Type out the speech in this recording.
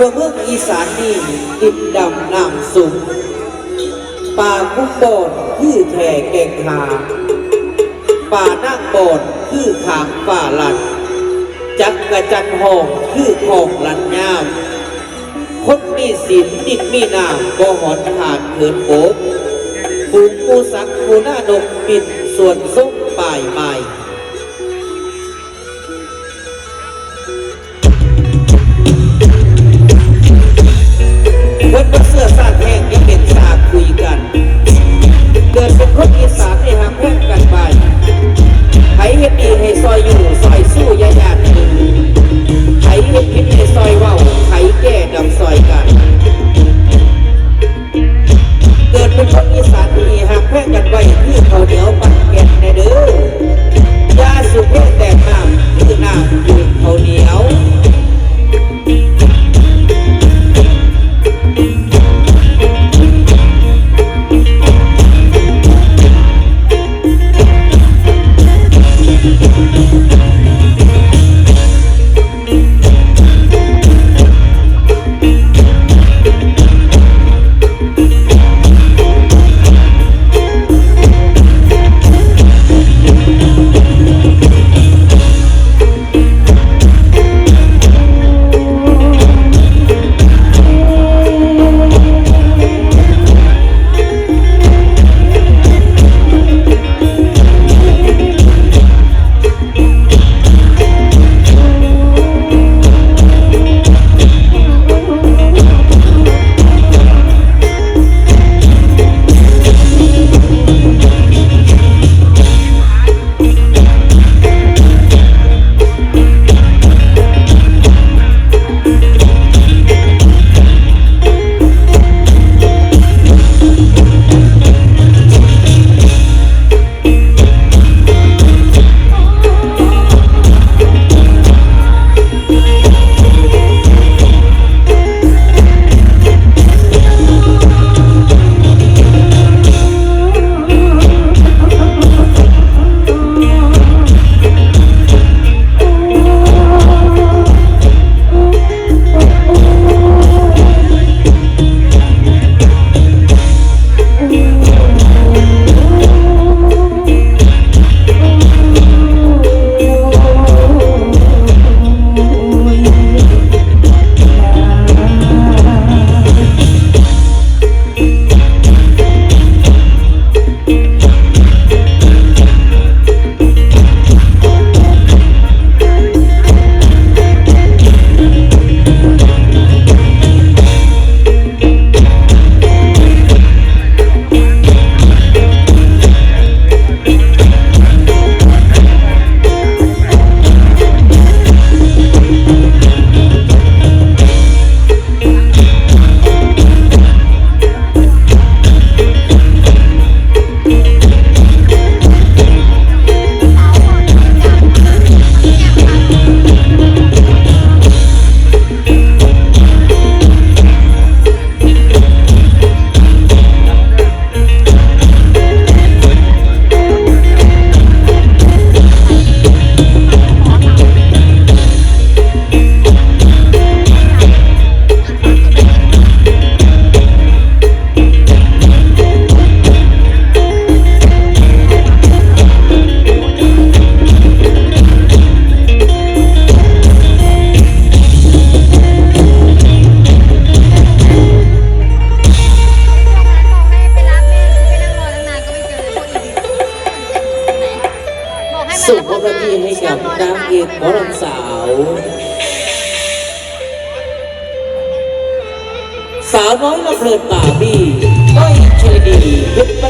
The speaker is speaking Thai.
ว่าเมืองอีสานนี่ดินดำน้ำสูงป่าคุ้มบอนคือแท่แก่งหาป่านั่งบอนคือขางป่าลันจักกระจันหองคือของลันยามคนมีศีลดินมีน้ำบ่หอนขาดเขินโบกปูงปูสักปูหน้าดกปิดส่วนส้มป่ายไม้ เป็นเสื้อสาดแห้งยังเป็นสาคุยกัน เกิดเป็นคนอีสานให้หักแพ้กันไป บอกให้มาสุรับภาพนทีให้กับนางเอกหมอลำสาว สาวน้อยละเพลินป่าบี้ก้อยชลดีเพชรบ้านแพ